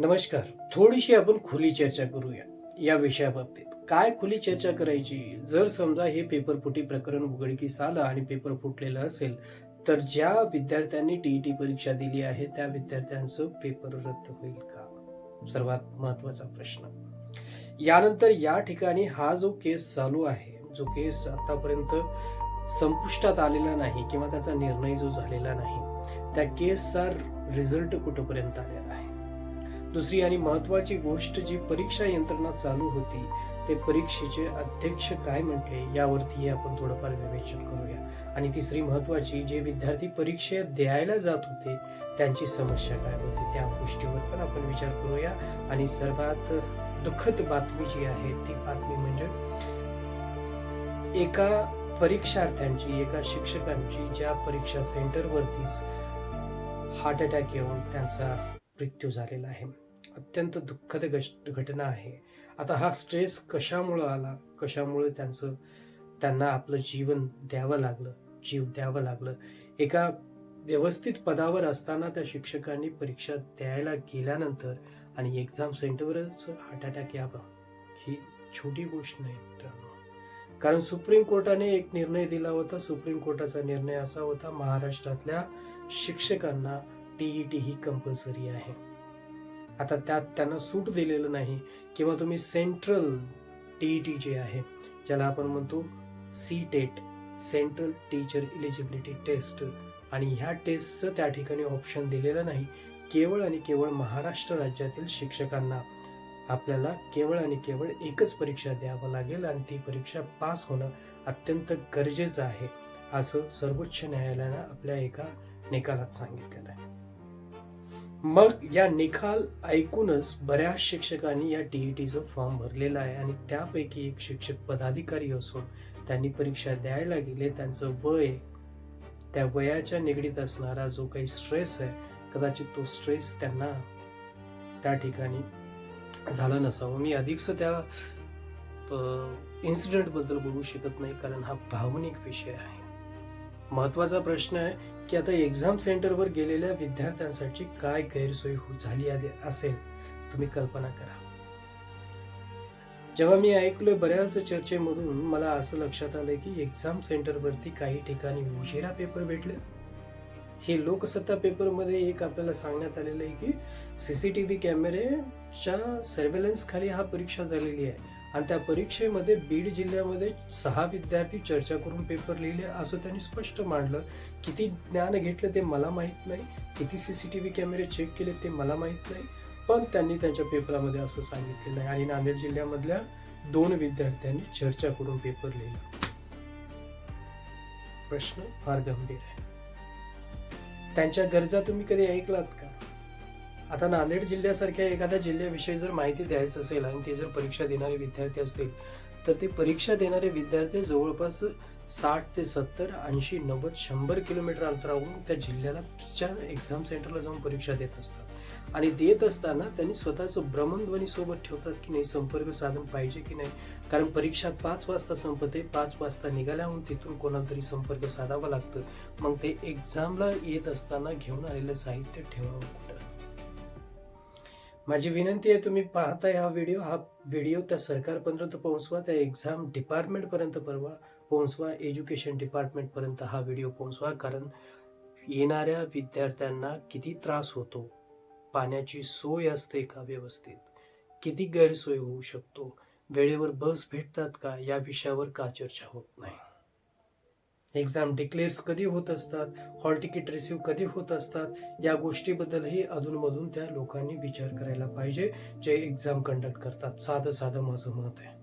नमस्कार. थोडीशी आपण खुली चर्चा करूया या विषयाबाबतीत. काय खुली चर्चा करायची? जर समजा हे पेपर फुटी प्रकरण उघडकीस आलं आणि पेपर फुटलेलं असेल तर ज्या विद्यार्थ्यांनी टीईटी परीक्षा दिली आहे त्या विद्यार्थ्यांचं पेपर रद्द होईल का? सर्वात महत्त्वाचा प्रश्न. यानंतर या ठिकाणी हा जो केस चालू आहे जो केस आतापर्यंत संपुष्टात आलेला नाही किंवा त्याचा निर्णय जो झालेला नाही त्या केसचा रिझल्ट कुठपर्यंत आलेला दुसरी आणि महत्वाची गोष्ट जी परीक्षा यंत्रणा चालू होती ते परीक्षेचे अध्यक्ष काय म्हटले यावरती आपण थोडंफार विवेचन करूया. आणि तिसरी महत्वाची जे विद्यार्थी परीक्षा द्यायला जात होते त्यांची समस्या काय होती त्या गोष्टीवर पण आपण विचार करूया. आणि सर्वात दुःखद बातमी जी आहे ती बातमी म्हणजे एका परीक्षार्थ्यांची एका शिक्षकांची ज्या परीक्षा सेंटरवरतीच हार्ट अटॅक येऊन त्यांचा मृत्यू झालेला आहे. अत्यंत दुःखद घटना आहे. आता हा स्ट्रेस कशामुळं आला? कशामुळे त्यांचं त्यांना आपलं जीवन द्यावं लागलं? जीव द्यावं लागलं? एका व्यवस्थित पदावर असताना त्या शिक्षकांनी परीक्षा द्यायला गेल्यानंतर आणि एक्झाम सेंटरवरच हार्ट अटॅक यावा ही छोटी गोष्ट नाही मित्रांनो. कारण सुप्रीम कोर्टाने एक निर्णय दिला होता सुप्रीम कोर्टाचा निर्णय असा होता महाराष्ट्रातल्या शिक्षकांना टीईटी ही कंपल्सरी आहे. आता त्यात त्यांना सूट दिलेलं नाही किंवा तुम्ही सेंट्रल टी टी जे आहे ज्याला आपण म्हणतो C TET central teacher eligibility test आणि ह्या टेस्टचं त्या ठिकाणी ऑप्शन दिलेलं नाही. केवळ आणि केवळ महाराष्ट्र राज्यातील शिक्षकांना आपल्याला केवळ आणि केवळ एकच परीक्षा द्यावं लागेल आणि ती परीक्षा पास होणं अत्यंत गरजेचं आहे असं सर्वोच्च न्यायालयानं आपल्या एका निकालात सांगितलेलं आहे. मग या निकाल ऐकूनच बऱ्याच शिक्षकांनी या टीईटीचं फॉर्म भरलेला आहे आणि त्यापैकी एक शिक्षक पदाधिकारी असून त्यांनी परीक्षा द्यायला गेले. त्यांचं वय त्या वयाच्या निगडीत असणारा जो काही स्ट्रेस आहे कदाचित तो स्ट्रेस त्यांना त्या ठिकाणी झाला नसावा. मी अधिकच त्या इन्सिडेंटबद्दल बोलू शकत नाही कारण हा भावनिक विषय आहे. महत्त्वाचा प्रश्न आहे की आता एक्झाम सेंटरवर गेलेल्या विद्यार्थ्यांसाठी काय गैरसोय हो- झाली असेल तुम्ही कल्पना करा. जेव्हा मी ऐकलोय बऱ्याच चर्चेमधून मला असं लक्षात आलंय की एक्झाम सेंटरवरती काही ठिकाणी उशिरा पेपर भेटले. हे लोकसत्ता पेपरमध्ये एक आपल्याला सांगण्यात आलेलं आहे की सीसीटीव्ही कॅमेरेच्या सर्वेलन्स खाली हा परीक्षा झालेली आहे. आणि त्या परीक्षेमध्ये बीड जिल्ह्यामध्ये सहा विद्यार्थी चर्चा करून पेपर लिहिले असं त्यांनी स्पष्ट मांडलं. किती ज्ञान घेतलं ते मला माहीत नाही. किती सी सी टी व्ही कॅमेरे चेक केले ते मला माहीत नाही. पण त्यांनी त्यांच्या पेपरामध्ये असं सांगितलेलं आहे आणि नांदेड जिल्ह्यामधल्या दोन विद्यार्थ्यांनी चर्चा करून पेपर लिहिला. प्रश्न फार गंभीर आहे. त्यांच्या गरजा तुम्ही कधी ऐकलात का? आता नांदेड जिल्ह्यासारख्या एखाद्या जिल्ह्याविषयी जर माहिती द्यायचं असेल आणि ते जर परीक्षा देणारे विद्यार्थी असतील तर ते परीक्षा देणारे विद्यार्थी जवळपास साठ ते सत्तर ऐंशी नव्वद शंभर किलोमीटर अंतरावरून त्या जिल्ह्याला च्या एक्झाम सेंटरला जाऊन परीक्षा देत असतात. आणि देत असताना त्यांनी स्वतःचं भ्रमणध्वनी सोबत ठेवतात की नाही संपर्क साधन पाहिजे की नाही? कारण परीक्षा पाच वाजता संपते पाच वाजता निघाल्याहून तिथून कोणाला तरी संपर्क साधावा लागतं. मग ते एक्झामला येत असताना घेऊन आलेलं साहित्य ठेवावं कुठं? माझी विनंती आहे तुम्ही पाहताय हा व्हिडिओ हा व्हिडिओ त्या सरकारपर्यंत पोहोचवा त्या एक्झाम डिपार्टमेंटपर्यंत परवा पोहोचवा एज्युकेशन डिपार्टमेंटपर्यंत हा व्हिडिओ पोहोचवा कारण येणाऱ्या विद्यार्थ्यांना किती त्रास होतो पाण्याची सोय असते का व्यवस्थित किती गैरसोय होऊ शकतो वेळेवर बस भेटतात का या विषयावर का चर्चा होत नाही. एक्झाम डिक्लेअर्स कधी होत असतात? हॉल तिकीट रिसिव्ह कधी होत असतात? या गोष्टीबद्दलही अधूनमधून त्या लोकांनी विचार करायला पाहिजे जे एक्झाम कंडक्ट करतात. साधं साधं माझं मत आहे.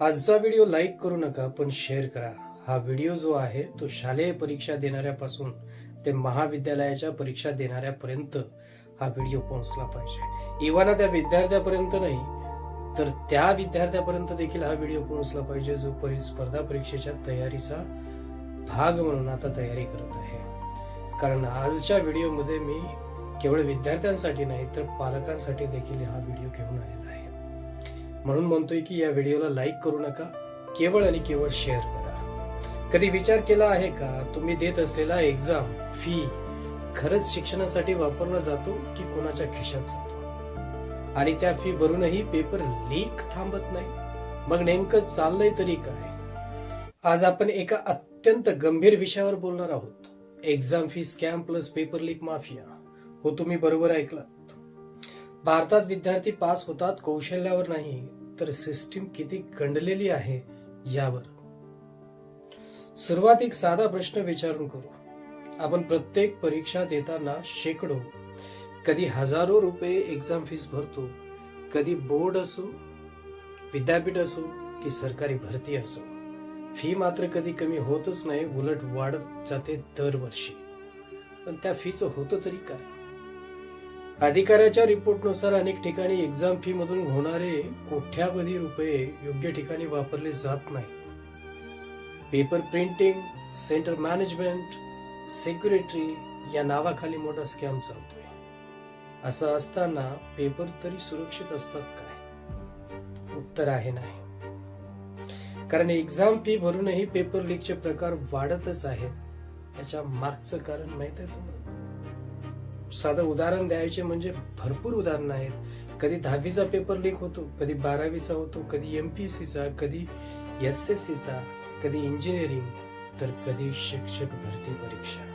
आजचा व्हिडिओ लाईक करू नका पण शेअर करा. हा व्हिडिओ जो आहे तो शालेय परीक्षा देणाऱ्यापासून ते महाविद्यालयाच्या परीक्षा देणाऱ्यापर्यंत हा व्हिडिओ पोहोचला पाहिजे. इवाना त्या विद्यार्थ्यापर्यंत नाही तर त्या विद्यार्थ्यापर्यंत देखील हा व्हिडिओ पोहोचला पाहिजे जो परी स्पर्धा परीक्षेच्या तयारीचा भाग म्हणून आता तयारी करत आहे. कारण आजच्या व्हिडिओमध्ये मी केवळ विद्यार्थ्यांसाठी नाही तर पालकांसाठी देखील हा व्हिडिओ घेऊन आलेला आहे. म्हणून म्हणतोय की या व्हिडिओला लाईक करू नका केवळ आणि केवळ शेअर करा. कधी विचार केला आहे का? तुम्ही देत असलेला एक्झाम फी खरंच शिक्षणासाठी वापरला जातो की कोणाच्या खिशात जातो? आणि त्या फी भरूनही पेपर लीक थांबत नाही. मग नेमकं चाललंय तरी काय? आज आपण एका अत्यंत गंभीर विषयावर बोलणार आहोत. Exam fee scam plus paper leak mafia हो तुम्ही बरोबर ऐकलात. भारतात विद्यार्थी पास होतात कौशल्यावर नाही तर सिस्टीम किती गंडलेली आहे यावर. सुरुवात एक साधा प्रश्न विचारून करू. आपण प्रत्येक परीक्षा देताना शेकडो कधी हजारो रुपये एक्झाम फीस भरतो कधी बोर्ड असो विद्यापीठ असो की सरकारी भरती असो. फी मात्र कधी कमी होतच नाही उलट वाढत जाते दरवर्षी. पण त्या फीचं होतं तरी काय? अधिकाऱ्याच्या रिपोर्टनुसार अनेक ठिकाणी एक्झाम फी मधून होणारे कोठ्यावधी रुपये योग्य ठिकाणी वापरले जात नाहीत. Paper printing centre management security या नावाखाली मोठा स्कॅम चालतो. असं असताना पेपर तरी सुरक्षित असतात काय? उत्तर आहे नाही. कारण एक्झाम फी भरूनही पेपर लीकचे प्रकार वाढतच आहेत. याच्या मागचं कारण माहीत आहे तुम्हाला? साधं उदाहरण द्यायचे म्हणजे भरपूर उदाहरणं आहेत. कधी दहावीचा पेपर लीक होतो कधी बारावीचा होतो कधी एमपीएससीचा कधी एस एस सीचा कधी इंजिनिअरिंग तर कधी शिक्षक भरती परीक्षा.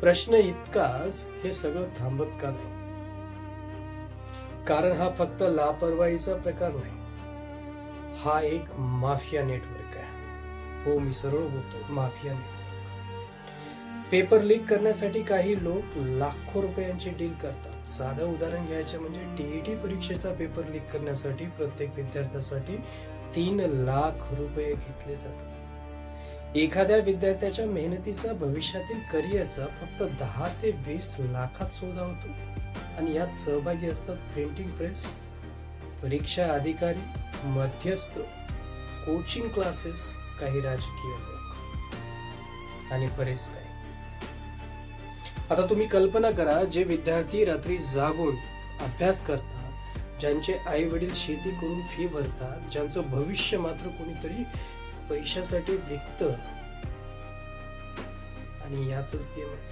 प्रश्न इतकाच हे सगळं थांबत का नाही? कारण हा फक्त लापरवाहीचा प्रकार नाही. हा एक माफिया नेटवर्क आहे. हो मी सरळ बोलतो माफिया नेटवर्क. पेपर लीक करण्यासाठी काही लोक लाखो रुपयांची डील करतात. साधं उदाहरण घ्यायचं म्हणजे टीईटी परीक्षेचा पेपर लीक करण्यासाठी प्रत्येक विद्यार्थ्यासाठी तीन लाख रुपये घेतले जातात. एखाद्या विद्यार्थ्याच्या मेहनतीचा भविष्यातील करिअरचा फक्त दहा ते वीस लाखात शोधा होतो आणि यात सहभागी असतात प्रिंटिंग प्रेस परीक्षा अधिकारी मध्यस्थ कोचिंग क्लासेस काही राजकीय लोक. आणि बरेच काही. आता तुम्ही कल्पना करा जे विद्यार्थी रात्री जागून अभ्यास करतात ज्यांचे आई वडील शेती करून फी भरतात ज्यांचं भविष्य मात्र कोणीतरी पैशासाठी विकत. आणि यातच गेलं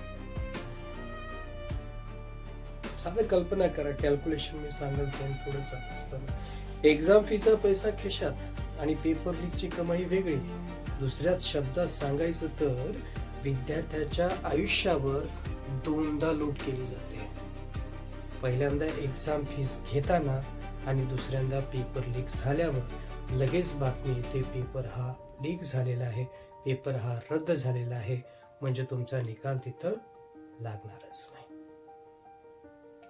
साधं कल्पना करा कॅल्क्युलेशन मी सांगत जाईन पुढे जात असताना. एक्झाम फीचा पैसा खिशात आणि पेपर लीकची कमाई वेगळी. दुसऱ्याच शब्दात सांगायचं तर विद्यार्थ्याच्या आयुष्यावर दोनदा लूट केली जाते. पहिल्यांदा एक्झाम फीस घेताना आणि दुसऱ्यांदा पेपर लीक झाल्यावर. लगेच बातमी येते. पेपर हा लीक झालेला आहे. पेपर हा रद्द झालेला आहे. म्हणजे तुमचा निकाल तिथं लागणारच नाही.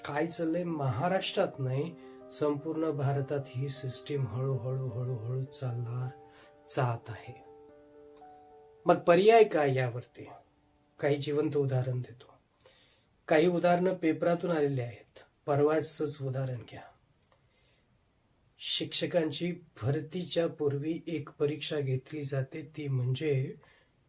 काय चाललंय महाराष्ट्रात नाही. संपूर्ण भारतात ही सिस्टीम हळूहळू हळूहळू चालणार जात आहे. मग पर्याय काय यावरती? काही जिवंत उदाहरण देतो. काही उदाहरणं पेपरातून आलेली आहेत. परवाचंच उदाहरण घ्या. शिक्षकांची भरतीच्या पूर्वी एक परीक्षा घेतली जाते ती म्हणजे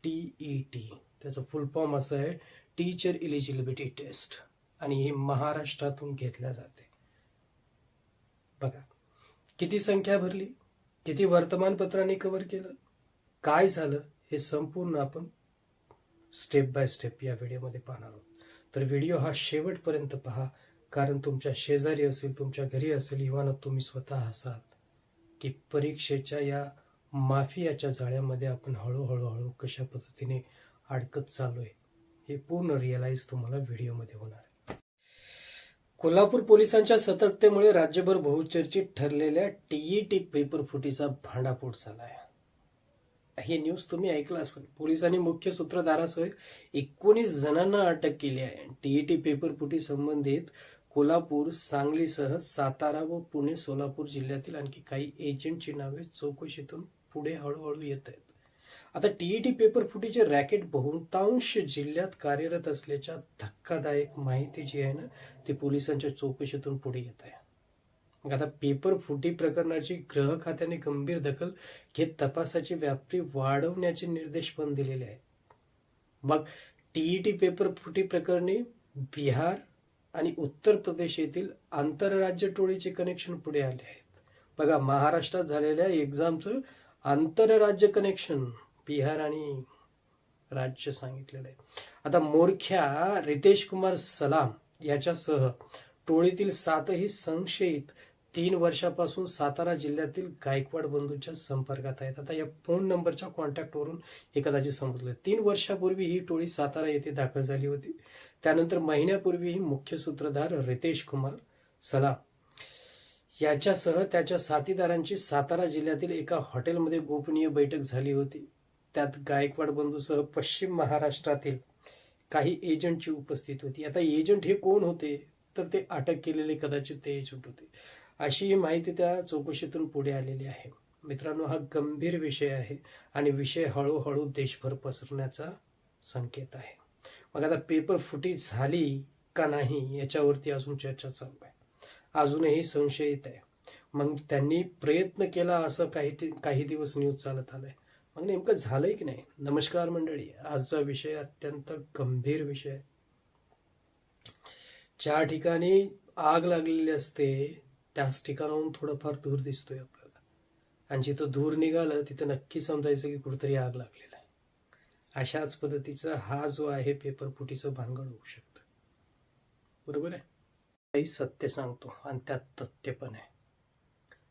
टीईटी त्याचं फुल फॉर्म असं आहे टीचर इलिजिबिलिटी टेस्ट आणि ही महाराष्ट्रातून घेतल्या जाते. बघा किती संख्या भरली किती वर्तमानपत्राने कव्हर केलं काय झालं हे संपूर्ण आपण स्टेप बाय स्टेप या व्हिडिओमध्ये पाहणार आहोत. तर व्हिडिओ हा शेवटपर्यंत पहा. कारण तुमच्या शेजारी असेल तुमच्या घरी असेल इव्हान तुम्ही स्वतः असाल की परीक्षेच्या या माफियाच्या जाळ्यामध्ये आपण हळूहळू हळू कशा पद्धतीने अडकत चालू आहे हे पूर्ण रिअलाइज तुम्हाला व्हिडिओमध्ये होणार आहे. कोल्हापूर पोलिसांच्या सतर्कतेमुळे राज्यभर बहुचर्चित ठरलेल्या टीईटी पेपर फुटीचा भांडाफोड झाला आहे हे न्यूज तुम्ही ऐकला असेल. पोलिसांनी मुख्य सूत्रधारासह एकोणीस जणांना अटक केली आहे. टीईटी पेपर फुटी संबंधित कोल्हापूर सांगलीसह सातारा व पुणे सोलापूर जिल्ह्यातील आणखी काही एजंटची नावे चौकशीतून पुढे हळूहळू येत आहेत. आता टीईटी पेपर फुटीचे रॅकेट बहुतांश जिल्ह्यात कार्यरत असल्याच्या धक्कादायक माहिती जी आहे ना ती पोलिसांच्या चौकशीतून पुढे येत आहे. मग आता पेपर फुटी प्रकरणाची ग्रह खात्याने गंभीर दखल घेत तपासाची व्याप्ती वाढवण्याचे निर्देश पण दिलेले आहेत. मग टीईटी पेपर फुटी प्रकरणी बिहार आणि उत्तर प्रदेश येथील आंतरराज्य टोळीचे कनेक्शन पुढे आले आहेत. बघा महाराष्ट्रात झालेल्या एक्झामचं आंतरराज्य कनेक्शन बिहार आणि राज्य सांगितलेलं आहे. आता मोरख्या रितेश कुमार सलाम याच्यासह टोळीतील सातही संशयित तीन वर्षापासून सातारा जिल्ह्यातील गायकवाड बंधूच्या संपर्कात आहेत. आता या फोन नंबरच्या कॉन्टॅक्टवरून हे कदाचित समजलं. तीन वर्षापूर्वी ही टोळी सातारा येथे दाखल झाली होती. त्यानंतर महिन्यापूर्वी ही मुख्य सूत्रधार रितेश कुमार सलाम याच्यासह त्याच्या साथीदारांची सातारा जिल्ह्यातील एका हॉटेलमध्ये गोपनीय बैठक झाली होती. त्यात गायकवाड बंधूसह पश्चिम महाराष्ट्रातील काही एजंटची उपस्थिती होती. आता एजंट हे कोण होते? तर ते अटक केलेले कदाचित ते एजंट होते. अशी ही माहिती त्या चौकशीतून पुढे आलेली आहे. मित्रांनो हा गंभीर विषय आहे आणि विषय हळूहळू देशभर पसरण्याचा संकेत आहे. मग आता पेपर फुटी झाली का नाही याच्यावरती अजून चर्चा चालू आहे. अजूनही संशयित आहे. मग त्यांनी प्रयत्न केला असं काही काही दिवस न्यूज चालत आलंय. मग नेमकं झालंय की नाही? नमस्कार मंडळी आजचा विषय अत्यंत गंभीर विषय ज्या ठिकाणी आग लागलेली असते त्याच ठिकाणाहून थोडंफार दूर दिसतोय आपल्याला. आणि जिथं दूर निघालं तिथं नक्की समजायचं की कुठंतरी आग लागलेला आहे. अशाच पद्धतीचा हा जो आहे पेपर फुटीचं भानगड होऊ शकतं. बरोबर आहे? काही सत्य सांगतो आणि त्यात तथ्य पण आहे.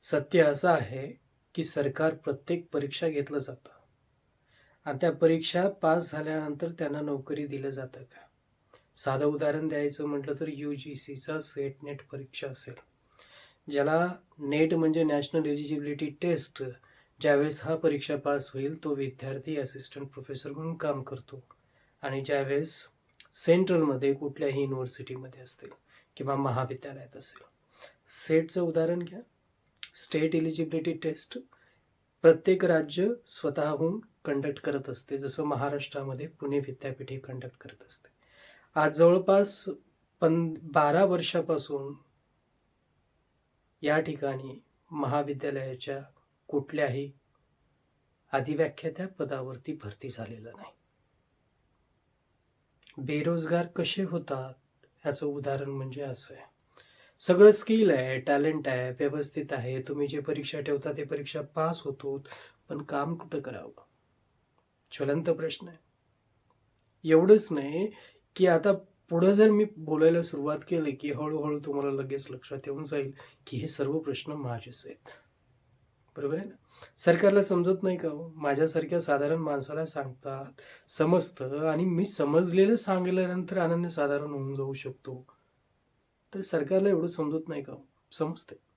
सत्य असं आहे की सरकार प्रत्येक परीक्षा घेतलं जातं. आणि त्या परीक्षा पास झाल्यानंतर त्यांना नोकरी दिलं जातं का? साधं उदाहरण द्यायचं म्हटलं तर यू जी सीचा सेट नेट परीक्षा असेल. ज्याला नेट म्हणजे नॅशनल एलिजिबिलिटी टेस्ट ज्यावेळेस हा परीक्षा पास होईल तो विद्यार्थी असिस्टंट प्रोफेसर म्हणून काम करतो. आणि ज्यावेळेस सेंट्रलमध्ये कुठल्याही युनिव्हर्सिटीमध्ये असतील किंवा महाविद्यालयात असेल. सेटचं उदाहरण घ्या. स्टेट एलिजिबिलिटी टेस्ट प्रत्येक राज्य स्वतःहून कंडक्ट करत असते. जसं महाराष्ट्रामध्ये पुणे विद्यापीठ हे कंडक्ट करत असते. आज जवळपास पं बारा वर्षापासून या ठिकाणी महाविद्यालयाच्या कुठल्याही अधिव्याख्यात्या पदावरती भरती झालेलं नाही. बेरोजगार कसे होतात ह्याचं उदाहरण म्हणजे असं आहे. सगळं स्किल आहे टॅलेंट आहे व्यवस्थित आहे तुम्ही जे परीक्षा ठेवता ते परीक्षा पास होतो पण काम कुठं करावं? ज्वलंत प्रश्न आहे. एवढंच नाही की आता पुढं जर मी बोलायला सुरुवात केली की हळूहळू तुम्हाला लगेच लक्षात येऊन जाईल की हे सर्व प्रश्न माझेच आहेत. बरोबर आहे ना? सरकारला समजत नाही का हो? माझ्यासारख्या साधारण माणसाला सांगतात समजतं आणि मी समजलेलं सांगल्यानंतर अनन्य साधारण होऊन जाऊ शकतो. तर सरकारला एवढं समजत नाही का हो? समजते